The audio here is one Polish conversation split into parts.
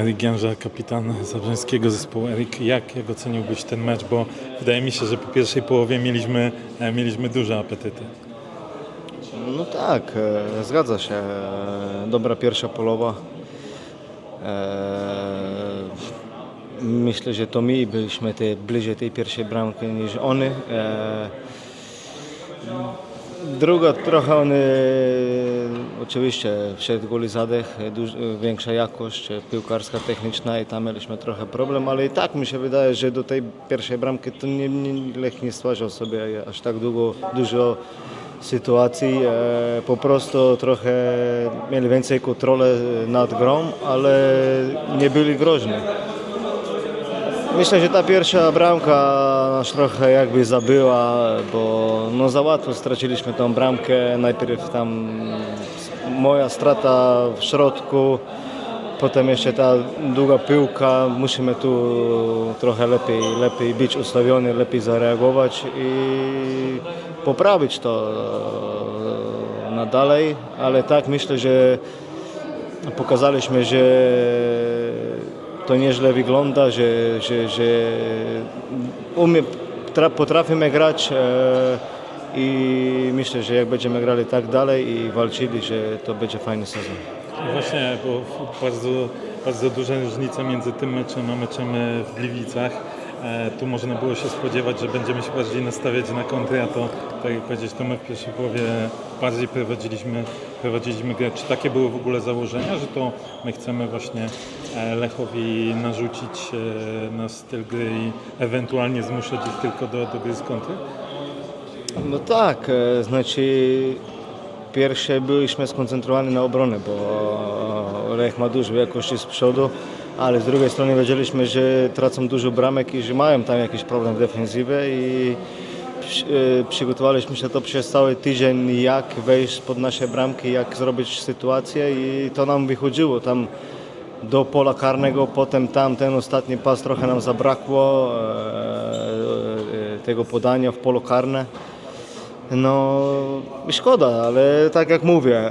Erik Gianża, kapitan zabrzeńskiego zespołu. Erik, jak, jak oceniłbyś ten mecz? Bo wydaje mi się, że po pierwszej połowie mieliśmy, e, mieliśmy duże apetyty. No tak, e, zgadza się. Dobra pierwsza polowa. E, Myślę, że to my byliśmy te, bliżej tej pierwszej bramki niż oni. Druga trochę oni, oczywiście wszedł goli zadech, duż, większa jakość piłkarska, techniczna i tam mieliśmy trochę problem, ale i tak mi się wydaje, że do tej pierwszej bramki to nie, nie, Lech nie stwarzał sobie aż tak długo, dużo sytuacji. E, po prostu trochę mieli więcej kontroli nad grą, ale nie byli groźni. Myślę, że ta pierwsza bramka nas trochę jakby zabyła, bo no za łatwo straciliśmy tą bramkę. Najpierw tam moja strata w środku, potem jeszcze ta długa piłka. Musimy tu trochę lepiej, lepiej być ustawiony, lepiej zareagować i poprawić to na dalej, ale tak myślę, że pokazaliśmy, że to nieźle wygląda, że, że, że umie, tra- potrafimy grać e, i myślę, że jak będziemy grali tak dalej i walczyli, że to będzie fajny sezon. I Właśnie, bo bardzo, bardzo duża różnica między tym meczem a meczem w Gliwicach. E, Tu można było się spodziewać, że będziemy się bardziej nastawiać na kontry, a to, tak jak powiedzieć, to my w pierwszej połowie bardziej prowadziliśmy, prowadziliśmy grę. Czy takie były w ogóle założenia, że to my chcemy właśnie e, Lechowi narzucić e, na styl gry i ewentualnie zmuszać ich tylko do, do gry z kontry? No tak, znaczy pierwsze byliśmy skoncentrowani na obronę, bo Lech ma dużo jakości z przodu, ale z drugiej strony wiedzieliśmy, że tracą dużo bramek i że mają tam jakiś problem w defensywie i e, przygotowaliśmy się to przez cały tydzień, jak wejść pod nasze bramki, jak zrobić sytuację i to nam wychodziło. Tam do pola karnego, potem tam ten ostatni pas trochę nam zabrakło e, e, tego podania w polu karne. No szkoda, ale tak jak mówię,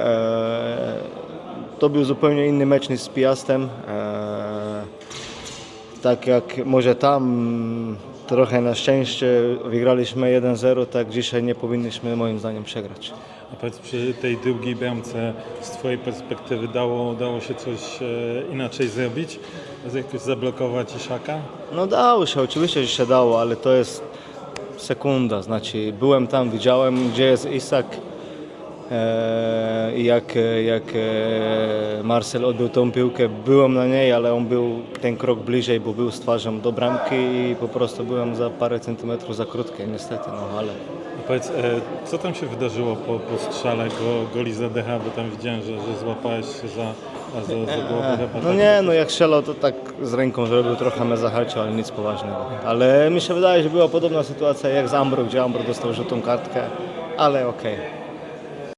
to był zupełnie inny mecz niż z Piastem. E, tak jak może tam trochę na szczęście wygraliśmy 1-0, tak dzisiaj nie powinniśmy moim zdaniem przegrać. A powiedz, przy tej drugiej bramce z Twojej perspektywy dało, dało się coś e, inaczej zrobić? Jakoś zablokować Iszaka? No dało się, oczywiście, że się dało, ale to jest sekunda. Znaczy, byłem tam, widziałem, gdzie jest Isak jak, jak e, Marcel odbył tą piłkę. Byłem na niej, ale on był ten krok bliżej, bo był z twarzą do bramki i po prostu byłem za parę centymetrów za krótkie, niestety, no ale... A powiedz, e, co tam się wydarzyło po, po strzale go, goli zadecha, bo tam widziałem, że, że złapałeś się za, za, za głowę chyba. No nie, no jak strzelał to tak z ręką zrobił, trochę mnie zahaczył, ale nic poważnego. Ale mi się wydaje, że była podobna sytuacja jak z Ambro, gdzie Ambro dostał żółtą kartkę, ale okej.